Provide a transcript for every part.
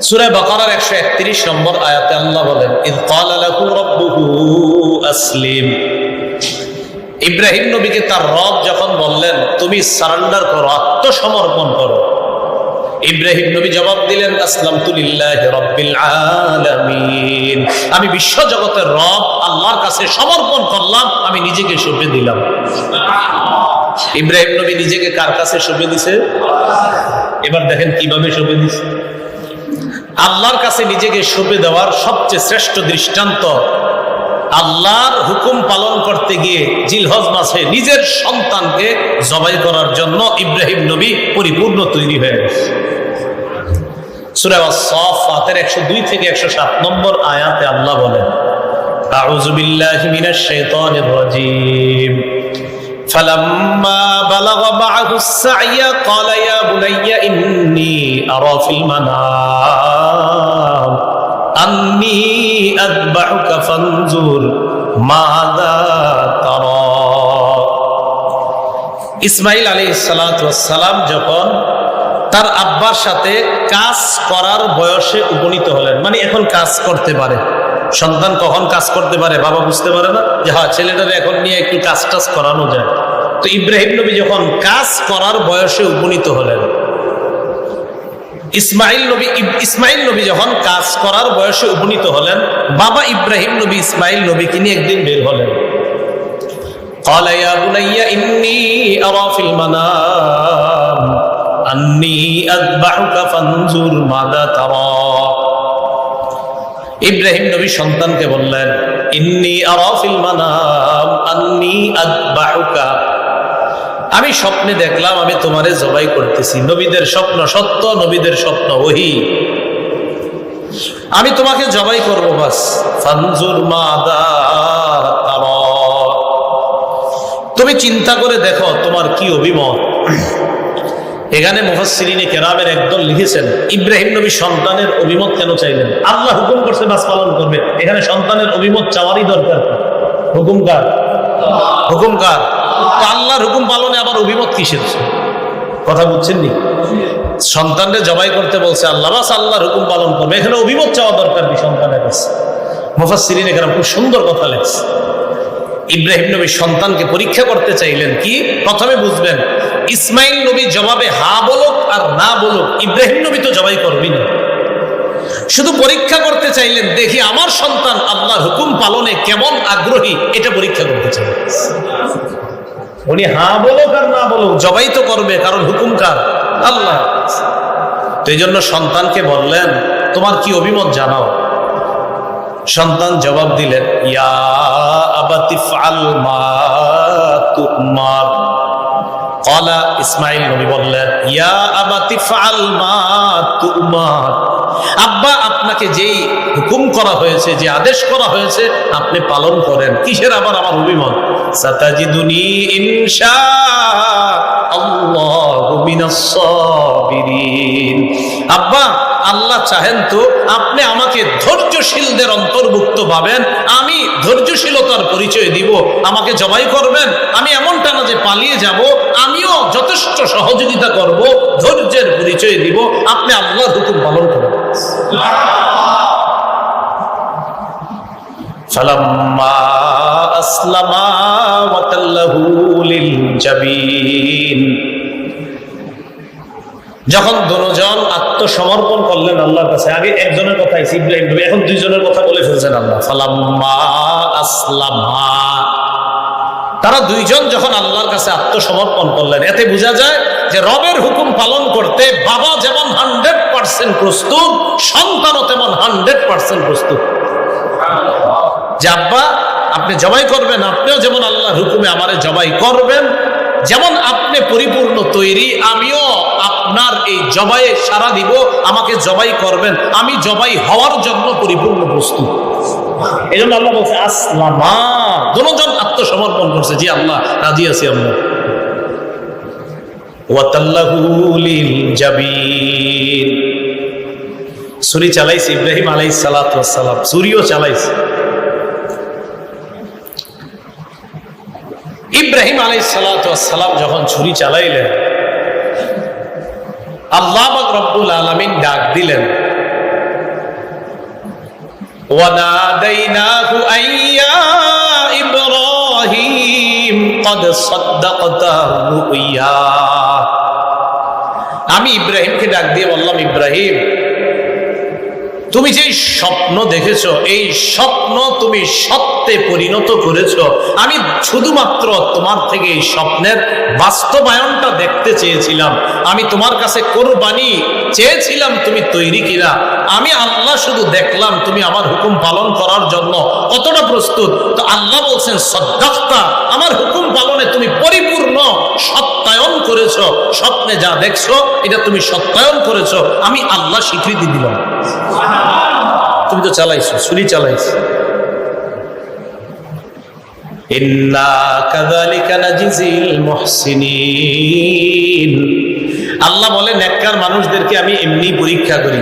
সূরা বাকারার 131 নম্বর আয়াতে আল্লাহ বলেন আসলিম। ইব্রাহিম নবীকে তার রব যখন বললেন, তুমি করো, আত্মসমর্পণ করো। ইব্রাহিম নবী জবাব দিলেন আসলাম আমি বিশ্ব জগতের রব, আল্লাহর কাছে সমর্পণ করলাম, আমি নিজেকে সঁপে দিলাম। ইব্রাহিম নবী নিজেকে কার কাছে সঁপে দিছে? এবার দেখেন কীভাবে সঁপে দিছে। আল্লাহর কাছে নিজেকে সঁপে দেওয়ার সবচেয়ে শ্রেষ্ঠ দৃষ্টান্ত আল্লাহর হুকুম পালন করতে গিয়ে জিলহজ মাসে নিজের সন্তানকে জবাই করার জন্য ইব্রাহিম নবী পরিপূর্ণ তৈরি হয়ে গেছে। একশো দুই থেকে একশো সাত নম্বর আয়াতে আল্লাহ বলেন فلما بلغ معه السعي قال يا بني إني أرى في المنام أني أذبحك فانظر ماذا ترى ইসমাইল আলী সালাম যখন তার আব্বার সাথে কাজ করার বয়সে উপনীত হলেন মানে এখন কাজ করতে পারে সন্তান কখন কাজ করতে পারে বাবা বুঝতে পারে না যে হ্যাঁ ছেলেটারে এখন নিয়ে একটু কাজ টাজ করানো যায় তো ইব্রাহিম নবী যখন কাজ করার বয়সে উপনীত হলেন ইসমাইল নবী ইব- ইসমাইল নবী যখন কাজ করার বয়সে উপনীত হলেন বাবা ইব্রাহিম নবী ইসমাইল নবীকে নিয়ে একদিন বের হলেন قال يا بني إني أرى في المنام أني أذبحك فانظر ماذا ترى ইব্রাহিম নবী সন্তানকে বললেন, ইন্নি আরাফিল মানাম, আন্নি আদবাহুকা আমি স্বপ্নে দেখলাম, আমি তোমারে জবাই করতেছি। নবীদের স্বপ্ন সত্য, নবীদের স্বপ্ন ওহি। আমি তোমাকে জবাই করব, বাস। ফানজুর মাদা তুমি চিন্তা করে দেখো, তোমার কি অভিমত? এখানে মুফাসসিরিনে কেরামের একদল লিখেছেন, ইব্রাহিম নবী সন্তানের অভিমত কেন চাইলেন? আল্লাহ হুকুম করছে বাস পালন করবে। এখানে সন্তানের অভিমত চাওয়ারই দরকার? হুকুম কার? হুকুম কার? তো আল্লাহর হুকুম পালনে আবার অভিমত কিসের? কথা বুঝছেন নি সন্তানকে জবাই করতে বলছে আল্লাহ, বাস আল্লাহর হুকুম পালন করবে। এখানে অভিমত চাওয়া দরকার কি সন্তানের কাছে? মুফাসসিরিনে কেরাম খুব সুন্দর কথা লেখছে। ইব্রাহিম নবী সন্তানকে পরীক্ষা করতে চাইলেন কি? প্রথমে বুঝবেন ইসমাইল নবী জবাবে হা বলুক আর না বলুক, ইব্রাহিম নবী তো জবাই করবি না। শুধু পরীক্ষা করতে চাইলেন, দেখি আমার সন্তান আল্লাহর হুকুম পালনে কেমন আগ্রহী, এটা পরীক্ষা করতে চাইলেন উনি হা বলুক আর না বলুক, জবাই তো করবে, কারণ হুকুম কার? আল্লাহ। তো এই জন্য সন্তানকে বললেন, তোমার কি অভিমত জানাও? সন্তান জবাব দিলেন, ইয়া আবাতি ফাল মা তুমার। কলা ইসমাইল নবী বললেন ইয়া আবাতি ফাল মা তুমার আব্বা, আপনাকে যেই হুকুম করা হয়েছে, যে আদেশ করা হয়েছে, আপনি পালন করেন। কিসের আবার আমার অভিমত? সাতাজিদুনি ইনশা আল্লাহু আব্বা, আল্লাহ চাহেন তো আপনি আমাকে ধৈর্যশীলদের অন্তর্ভুক্ত পাবেন আমি ধৈর্যশীলতার পরিচয় দিব, আমাকে জবাই করবেন, আমি এমনটা না যে পালিয়ে যাব যথেষ্ট সহযোগিতা করব ধৈর্যের পরিচয় দিব আপনি আল্লাহর হুকুম পালন করবেন فلما أسلما وتله للجبين যখন দুজন আত্মসমর্পণ করলেন আল্লাহর কাছে আগে একজনের কথা আইসি ইব্রাহিম নবী এখন দুইজনের কথা বলে ফেলছেন আল্লাহ ফালাম্মা আসলামা তারা দুইজন যখন আল্লাহর কাছে আত্মসমর্পণ করলেন, এতে বোঝা যায় যে রবের হুকুম পালন করতে বাবা যেমন হান্ড্রেড পার্সেন্ট প্রস্তুত, সন্তানও তেমন হান্ড্রেড পার্সেন্ট প্রস্তুত। যে আব্বা, আপনি জবাই করবেন, আপনিও যেমন আল্লাহর হুকুমে আমারে জবাই করবেন, যেমন আপনি পরিপূর্ণ তৈরি, আমিও আপনার এই জবাইয়ে সারা দিব, আমাকে জবাই করবেন, আমি জবাই হওয়ার জন্য পরিপূর্ণ প্রস্তুত। এই জন্য আল্লাহ বলছে, আসলামা। দুজন আত্মসমর্পণ করছে, জি আল্লাহ, রাজি আছি আমরা। ইব্রাহিম সালাম যখন ছুরি চালাইলেন, আল্লাহ রব্বুল আলামিন ডাক দিলেন وناديناه أن يا إبراهيم قد صدقت الرؤيا আমি ইব্রাহিমকে ডাক দিয়ে বললাম ইব্রাহিম তুমি যে স্বপ্ন দেখেছ, এই স্বপ্ন তুমি সত্যে পরিণত করেছ। আমি শুধুমাত্র তোমার থেকে এই স্বপ্নের বাস্তবায়নটা দেখতে চেয়েছিলাম। আমি তোমার কাছে কোরবানি চেয়েছিলাম তুমি তৈরি কিনা। আমি আল্লাহ শুধু দেখলাম তুমি আমার হুকুম পালন করার জন্য কতটা প্রস্তুত। তো আল্লাহ বলছেন, সদ্দাক্তা, আমার হুকুম পালনে তুমি পরিপূর্ণ সত্যায়ন করেছ, স্বপ্নে যা দেখছ, এটা তুমি সত্যায়ন করেছ, আমি আল্লাহ স্বীকৃতি দিলাম তুমি তো চালাইছো ছুরি চালাইছো। আল্লাহ বলে নেককার মানুষদেরকে আমি এমনি পরীক্ষা করি।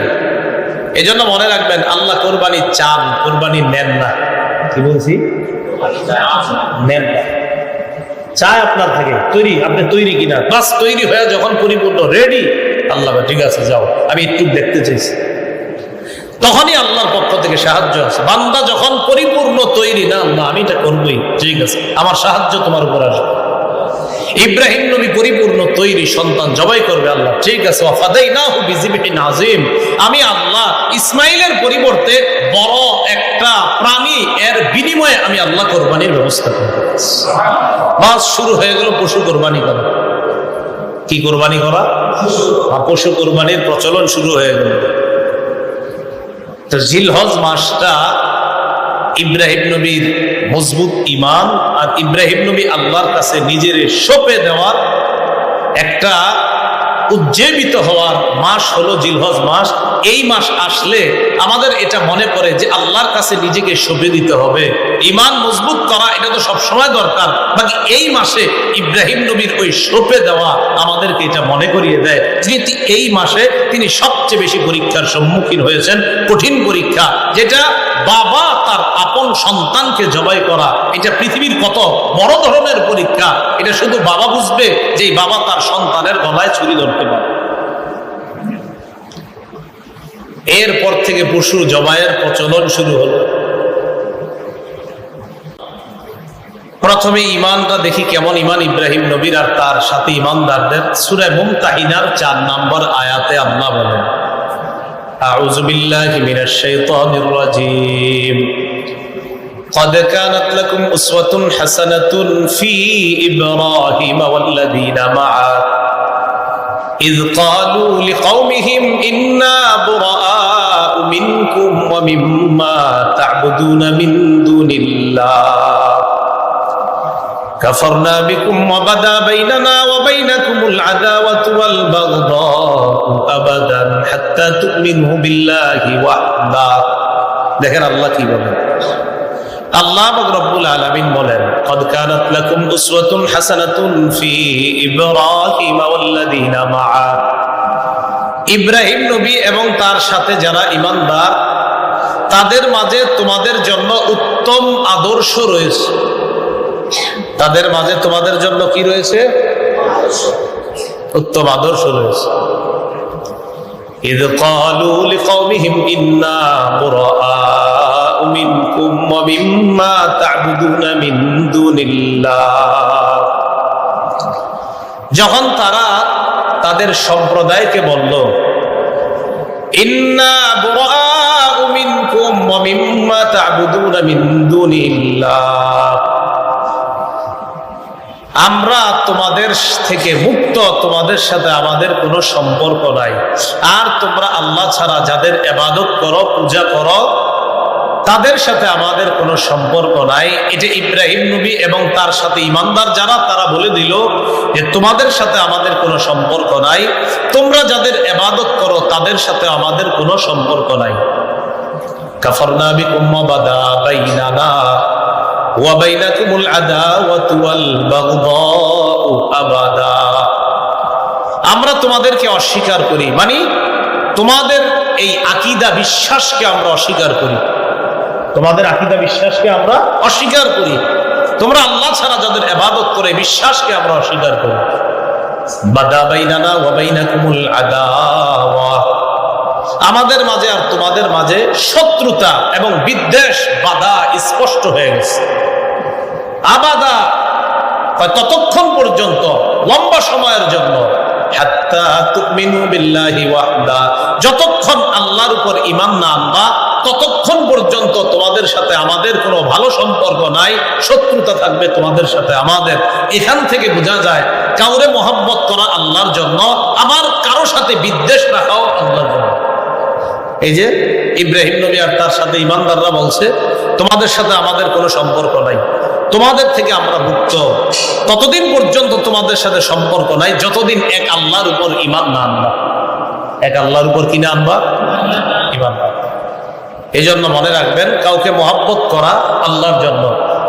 এজন্য মনে রাখবেন, আল্লাহ কোরবানি চান কোরবানি নেন না। কি বলছি? নেন না। চায় আপনার থেকে, তৈরি, আপনি তৈরি কিনা। বাস তৈরি হয়ে যখন পরিপূর্ণ রেডি আল্লাহ ঠিক আছে, যাও। আমি একটু দেখতে চাইছি। তখনই আল্লাহর পক্ষ থেকে সাহায্য আছে বান্দা যখন পরিপূর্ণ তৈরি, না, আল্লাহ, আমি এটা করবোই। ঠিক আছে, আমার সাহায্য তোমার উপর আসবে। ইব্রাহিম নবী পরিপূর্ণ তৈরি সন্তান জবাই করবে আল্লাহ, ঠিক আছে আমি আল্লাহ ইসমাইলের পরিবর্তে বড় একটা প্রাণী, এর বিনিময়ে আমি আল্লাহ কোরবানির ব্যবস্থা করব বাস শুরু হয়ে গেল, পশু কোরবানি করা। কি কোরবানি করা? পশু কোরবানির প্রচলন শুরু হয়ে গেল। জিলহজ মাসটা ইব্রাহিম নবীর মজবুত ইমান আর ইব্রাহিম নবী আল্লাহর কাছে নিজের সপে দেওয়ার একটা উজ্জীবিত হওয়ার মাস হলো জিলহজ মাস। এই মাস আসলে আমাদের এটা মনে পড়ে যে আল্লাহর কাছে নিজেকে সঁপে দিতে হবে। ইমান মজবুত করা, এটা তো সব সময় দরকার। বাকি এই মাসে ইব্রাহিম নবীর ওই সঁপে দেওয়া আমাদেরকে এটা মনে করিয়ে দেয়। যে এই মাসে তিনি সবচেয়ে বেশি পরীক্ষার সম্মুখীন হয়েছেন, কঠিন পরীক্ষা, যেটা বাবা সন্তানকে জবাই করা, এটা পৃথিবীর কত বড় ধরনের পরীক্ষা, এটা শুধু বাবা বুঝবে যে বাবা তার সন্তানের গলায় ছুরি ধরতে পারে। এরপর থেকে পশু জবাইয়ের প্রচলন শুরু প্রথমে ইমানটা দেখি কেমন ইমান ইব্রাহিম নবীর আর তার সাথে ইমানদারদের। সুরে মুমতাহিনার চার নম্বর আয়াতে আল্লাহ বলেন قد كانت لكم أسوة حسنة في إبراهيم والذين معه إذ قالوا لقومهم إنا براء منكم ومما تعبدون من دون الله كفرنا بكم وبدا بيننا وبينكم العداوة والبغضاء أبدا حتى تؤمنوا بالله وحده দেখেন আল্লাহ কি বলেন আল্লাহ রব্বুল আলামিন বলেন قد كانت لكم أسوة حسنة في إبراهيم والذين معه ইব্রাহিম নবী এবং তার সাথে যারা ইমানদার তাদের মাঝে তোমাদের জন্য উত্তম আদর্শ রয়েছে তাদের মাঝে তোমাদের জন্য কি রয়েছে উত্তম আদর্শ রয়েছে إذ قالوا لقومهم إنا براء منكم ومما تعبدون من دون الله যখন তারা তাদের সম্প্রদায়কে বলল ইন্না বুরাআউ মিনকুম ওয়া মিম্মা তা'বুদুনা মিন দুনিল্লাহ আমরা তোমাদের থেকে মুক্ত তোমাদের সাথে আমাদের কোনো সম্পর্ক নাই আর তোমরা আল্লাহ ছাড়া যাদের এবাদত করো পূজা করো তাদের সাথে আমাদের কোনো সম্পর্ক নাই। এটা ইব্রাহিম নবী এবং তার সাথে ইমানদার যারা, তারা বলে দিল যে তোমাদের সাথে আমাদের কোনো সম্পর্ক নাই। তোমরা যাদের এবাদত করো, তাদের সাথে আমাদের কোনো সম্পর্ক নাই। আমরা তোমাদেরকে অস্বীকার করি মানে তোমাদের এই আকিদা, বিশ্বাসকে আমরা অস্বীকার করি। তোমাদের আকিদা বিশ্বাসকে আমরা অস্বীকার করি। তোমরা আল্লাহ ছাড়া যাদের এবাদত করে, বিশ্বাসকে আমরা অস্বীকার করি। আমাদের মাঝে আর তোমাদের মাঝে শত্রুতা এবং বিদ্বেষ, বাধা স্পষ্ট হয়ে গেছে। আবাদা ততক্ষণ পর্যন্ত, লম্বা সময়ের জন্য। যতক্ষণ আল্লাহর উপর ইমান না আনবা ততক্ষণ পর্যন্ত তোমাদের সাথে আমাদের কোনো ভালো সম্পর্ক নাই, শত্রুতা থাকবে তোমাদের সাথে আমাদের। এখান থেকে বোঝা যায়, কাউরে মহব্বত করা আল্লাহর জন্য, আবার কারও সাথে বিদ্বেষ রাখাও আল্লাহর জন্য। এই যে ইব্রাহিম নবী আর তার সাথে ইমানদাররা বলছে, তোমাদের সাথে আমাদের কোনো সম্পর্ক নাই, তোমাদের থেকে আমরা মুক্ত। ততদিন পর্যন্ত তোমাদের সাথে সম্পর্ক নাই, যতদিন এক আল্লাহর উপর ইমান না আনবা। এক আল্লাহর উপর কিনে আনবা। এই জন্য মনে রাখবেন কাউকে মহাব্বত করা আল্লাহর জন্য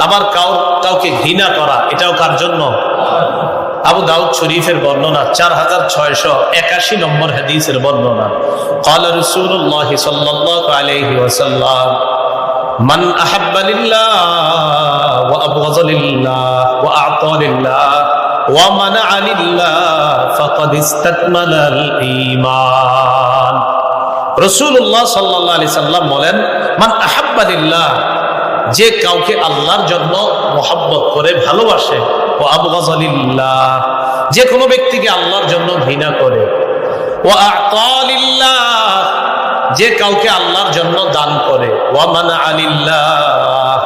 আবার কাউ কাউকে ঘৃণা করা এটাও কার জন্য আবু দাউদ শরীফের বর্ণনা চার হাজার ছয়শ একাশি নম্বর হাদিসের বর্ণনা قال رسول الله صلى الله عليه وسلم من أحب لله وأبغض لله وأعطى لله ومنع لله فقد استكمل الإيمان রসুল্লাহ সাল্লাহ আলি সাল্লাম বলেন, মান আহাব্বাদিল্লাহ যে কাউকে আল্লাহর জন্য মোহাব্বত করে ভালোবাসে ও আবু যে কোনো ব্যক্তিকে আল্লাহর জন্য ঘৃণা করে ও আতালিল্লাহ যে কাউকে আল্লাহর জন্য দান করে ও মানা আলিল্লাহ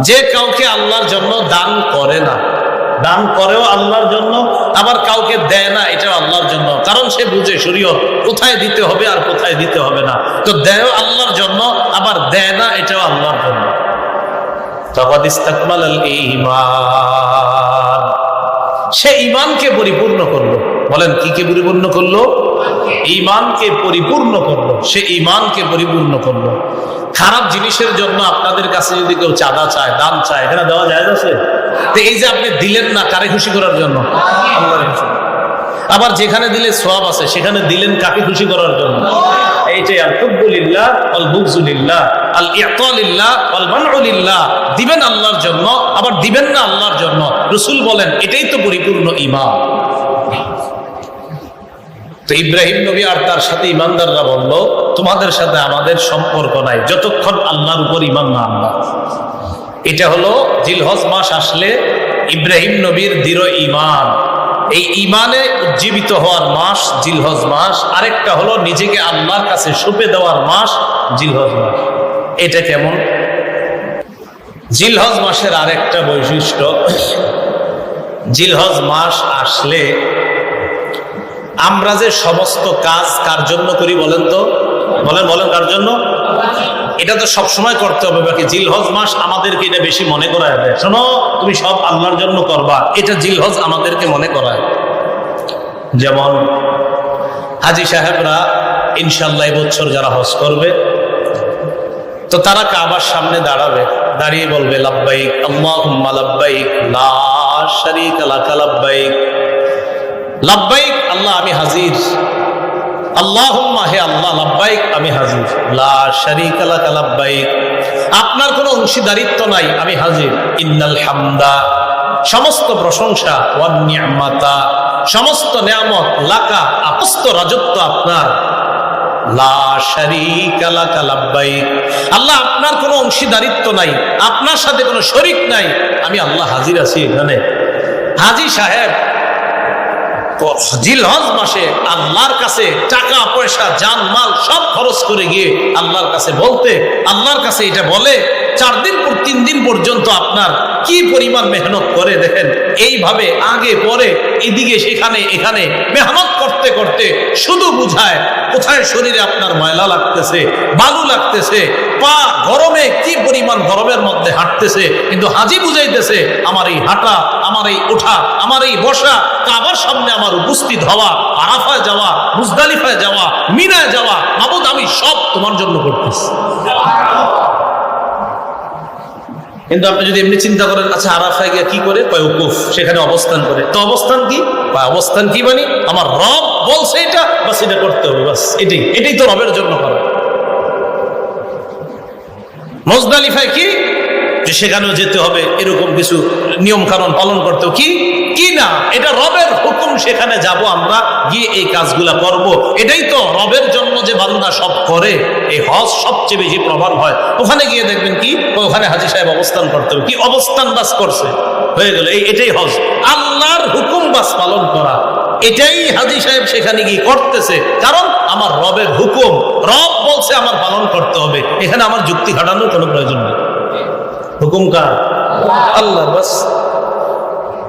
যে কাউকে আল্লাহর জন্য দান করে না। দান করেও আল্লাহর জন্য, আবার কাউকে দেয় না, এটাও আল্লাহর জন্য। কারণ সে বুঝে শরীয়ত, কোথায় দিতে হবে আর কোথায় দিতে হবে না। তো দেয় আল্লাহর জন্য, আবার দেয় না, এটাও আল্লাহর জন্য। সে ইমানকে পরিপূর্ণ করল। বলেন, কি কে পরিপূর্ণ করল? ইমানকে পরিপূর্ণ করল। সে ইমানকে পরিপূর্ণ করল। খারাপ জিনিসের জন্য আপনাদের কাছে যদি কেউ চাঁদা চায়, দান চায়, এখানে দেওয়া যায় আছে? তো এই যে আপনি দিলেন না, কারে খুশি করার জন্য? আবার যেখানে দিলে সব আছে, সেখানে দিলেন কাকে খুশি করার জন্য? আল দিবেন আল্লাহর জন্য, আবার দিবেন না আল্লাহর জন্য। রসুল বলেন, এটাই তো পরিপূর্ণ ইমান তো ইব্রাহিম নবী আর তার সাথে ইমানদাররা বলল, তোমাদের সাথে আমাদের সম্পর্ক নাই। যতক্ষণ আল্লাহর উপর ইমান না আনবা। এটা হলো জিলহজ মাস আসলে ইব্রাহিম নবীর দৃঢ় ইমান এই ইমানে উজ্জীবিত হওয়ার মাস জিলহজ মাস। আরেকটা হলো নিজেকে আল্লাহর কাছে সঁপে দেওয়ার মাস জিলহজ মাস। এটা কেমন? জিলহজ মাসের আরেকটা বৈশিষ্ট্য, জিলহজ মাস আসলে আমরা যে সমস্ত কাজ কার জন্য করি বলেন তো? বলেন বলেন কার জন্য? এটা তো সব সময় করতে হবে, বাকি জিলহজ মাস আমাদেরকে এটা বেশি মনে করায় দেয়। শোনো, তুমি সব আল্লাহর জন্য করবা, এটা জিলহজ আমাদেরকে মনে করায়। যেমন হাজি সাহেবরা ইনশাল্লাহ এবছর যারা হজ করবে, তো তারা কাবার সামনে দাঁড়াবে, দাঁড়িয়ে বলবে, লাব্বাইক, আল্লাহুম্মা লাব্বাইক, লা শারীকা লাকা লাব্বাইক, আল্লাহ, আমি হাজির। আল্লাহুম্মা, হে আল্লাহ, লাব্বাইক, আমি হাজির। লা শারীকা লাকা লাব্বাইক। আপনার কোনো অংশীদারিত্ব নাই, আমি হাজির। ইন্নাল হামদা, সমস্ত প্রশংসা, ওয়ান নিয়ামাতা, সমস্ত নিয়ামত, লাকা, আপস্ত রাজত্ব আপনার। আল্লাহ, আপনার কোনো অংশীদারিত্ব নাই, আপনার সাথে কোনো শরিক নাই, আমি আল্লাহ হাজির আছি এখানে। হাজি সাহেব কাছে টাকা, পয়সা সব খরচ করে গিয়ে আল্লাহর কাছে বলতে, আল্লাহর কাছে এটা বলে, চার দিন তিন দিন পর্যন্ত আপনার কি পরিমাণ মেহনত করে দেখেন? এইভাবে আগে, পরে, এদিকে, সেখানে, এখানে মেহনত করতে করতে শুধু বুঝায় কোথায় শরীরে আপনার ময়লা লাগতেছে, বালু লাগতেছে, পা গরমে কি পরিমাণ গরমের মধ্যে হাঁটতেছে, কিন্তু হাজি বুঝাইতেছে, আমার এই হাঁটা, আমার এই ওঠা, আমার এই বসা, কাবার সামনে আমার উপস্থিত হওয়া, আরাফায় যাওয়া, মুজদালিফায় যাওয়া, মিনায় যাওয়া, মাবুদ আমি সব তোমার জন্য করতেছি। কিন্তু আপনি যদি এমনি চিন্তা করেন আচ্ছা আরাফায় গিয়ে কি করে? কয়কুফ সেখানে অবস্থান করে। তো অবস্থান কি? বা অবস্থান কি মানে? আমার রব বলছে এটা বা এটা করতে হবে, বাস এটাই। এটাই তো রবের জন্য করা। মজদালিফায় কি? যে সেখানেও যেতে হবে, এরকম কিছু নিয়ম কানুন পালন করতেও কি? কি না এটা রবের হুকুম, সেখানে যাব আমরা, গিয়ে এই কাজগুলা করব। এটাই তো রবের জন্য যে বান্দা সব করে, এই হজ সবচেয়ে বেশি প্রভাব হয়। ওখানে গিয়ে দেখবেন কি? ওখানে হাজি সাহেব অবস্থান করতে কি অবস্থান বাস করছে? হয়ে গেল, এই এটাই হজ। আল্লাহর হুকুম বাস পালন করা। এটাই হাজি সাহেব সেখানে গিয়ে করতেছে। কারণ আমার রবের হুকুম, রব বলছে আমার পালন করতে হবে। এখানে আমার যুক্তি খাটানোর কোনো প্রয়োজন নেই। হুকুম কার? আল্লাহ বাস।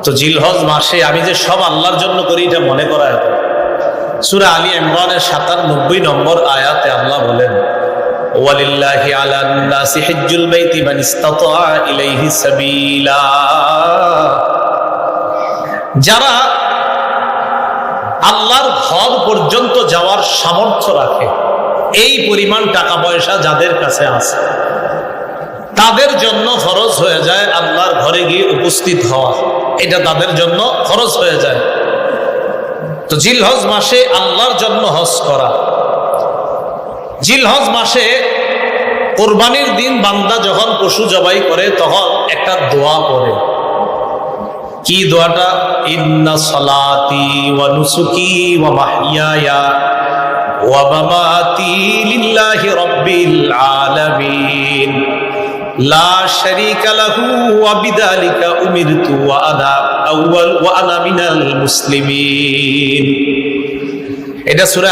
তো জিলহজ মাসে আমি যে সব আল্লাহর জন্য করি, এটা মনে করা এখন সুরা আলী ইমরানের সাতানব্বই নম্বর আয়াতে আল্লাহ বলেন যারা আল্লাহর ঘর পর্যন্ত যাওয়ার সামর্থ্য রাখে, এই পরিমাণ টাকা পয়সা যাদের কাছে আছে তাদের জন্য ফরজ হয়ে যায় আল্লাহর ঘরে গিয়ে উপস্থিত হওয়া। এটা তাদের জন্য খরচ হয়ে যায়। তো জিলহজ মাসে আল্লাহর জন্য হজ করা। জিলহজ মাসে কোরবানির দিন বান্দা যখন পশু জবাই করে, তখন একটা দোয়া করে কি দোয়াটা? ইন্না সালাতি ওয়া নুসুকি ওয়া মাহইয়ায়া ওয়া মামাতি লিল্লাহি রাব্বিল আলামিন। লা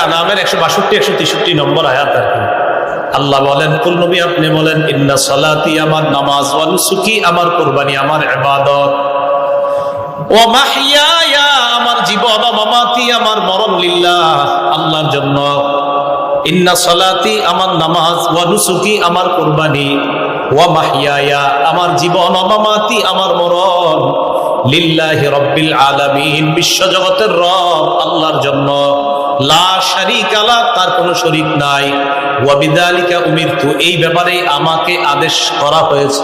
আনামের 162 163 নম্বর আয়াত আর কি। আল্লাহ বলেন, কুল আপনি বলেন, ইন্না সালাতি আমার নামাজ ওয়া আমার কুরবানি, আমার ইবাদত। আমার জীবন মামাতি, আমার মরণ লিল্লাহ, আল্লাহর জন্য। ইন্না সালাতি, আমার নামাজ ওয়া নুসুকি, আমার কুরবানি। ওয়া আমার জীবন অমামাতি মামাতি আমার মরণ। লিল্লাহি রব্বিল আলামিন, বিশ্বজগতের রব, আল্লাহর জন্য। লা শারিকা লা, তার কোনো শরীক নাই। ওয়া বিদালিকা উমিরতু, এই ব্যাপারে আমাকে আদেশ করা হয়েছে।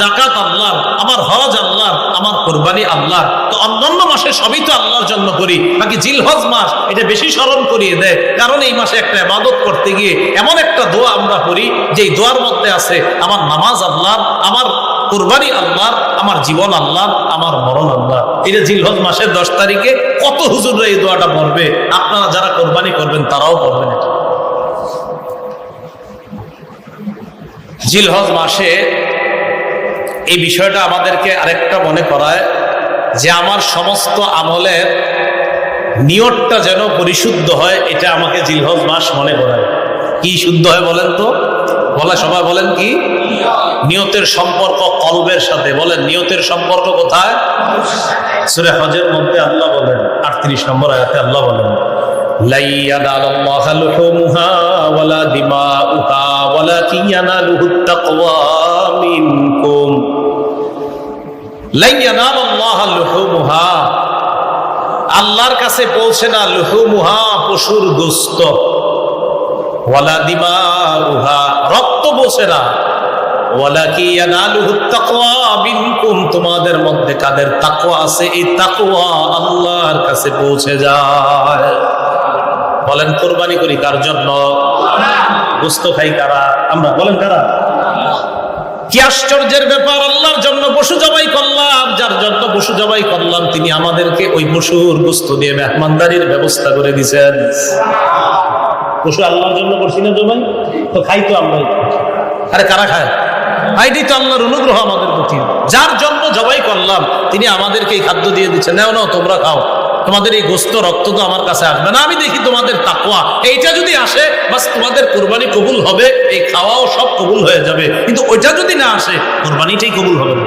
জাকাত আল্লাহর, আমার হজ আল্লাহর, আমার কোরবানি আল্লাহর। তো অন্যান্য মাসে সবই তো আল্লাহর জন্য করি। বাকি জিলহজ মাস, এটা বেশি স্মরণ করিয়ে দেয়। কারণ এই মাসে একটা ইবাদত করতে গিয়ে এমন একটা দোয়া আমরা করি যে এই দোয়ার মধ্যে আছে, আমার নামাজ আল্লাহর, আমার কোরবানি আল্লাহর, আমার জীবন আল্লাহর, আমার মরণ আল্লাহ এটা জিলহজ মাসের দশ তারিখে কত হুজুররা এই দোয়াটা পড়বে? আপনারা যারা কোরবানি করবেন, তারাও পড়বেন জিলহজ মাসে এই বিষয়টা আমাদেরকে আরেকটা মনে করায় যে আমার সমস্ত আমলের নিয়তটা যেন পরিশুদ্ধ হয়, এটা আমাকে জিলহজ মাস মনে করায়। কি শুদ্ধ হয় বলেন তো? বলা সবাই বলেন কি? নিয়তের সম্পর্ক কলবের সাথে। বলেন, নিয়তের সম্পর্ক কোথায়? মধ্যে আল্লাহ বলেন, আটত্রিশ নম্বর আয়াতে আল্লাহ বলেন لا আল্লাহর কাছে পৌঁছে না লুহুমুহা পশুর গোস্ত। ওয়ালা দিমাউহা। রক্ত পৌঁছে না। তোমাদের মধ্যে কাদের তাকওয়া আছে? এই তাকওয়া আল্লাহর কাছে পৌঁছে যায়। বলেন কোরবানি করি কার জন্য? গোস্ত খাই কারা? আমরা বলেন কারা? কি আশ্চর্যের ব্যাপার? আল্লাহর জন্য পশু জবাই করলাম। যার জন্য পশু জবাই করলাম, তিনি আমাদেরকে ওই পশুর গোস্ত দিয়ে মেহমানদারির ব্যবস্থা করে দিছেন। পশু আল্লাহর জন্য করছি না জবাই? তো খাই তো আমরাই। আরে কারা খায়? আইডি তো আল্লাহর অনুগ্রহ আমাদের প্রতি। যার জন্য জবাই করলাম, তিনি আমাদেরকে এই খাদ্য দিয়ে দিচ্ছেন। নাও নাও, তোমরা খাও। তোমাদের এই গোস্ত রক্ত তো আমার কাছে আসবে না। আমি দেখি তোমাদের তাকুয়া এইটা যদি আসে, বাস তোমাদের কোরবানি কবুল হবে, এই খাওয়াও সব কবুল হয়ে যাবে। কিন্তু ওইটা যদি না আসে, কোরবানিটাই কবুল হবে না।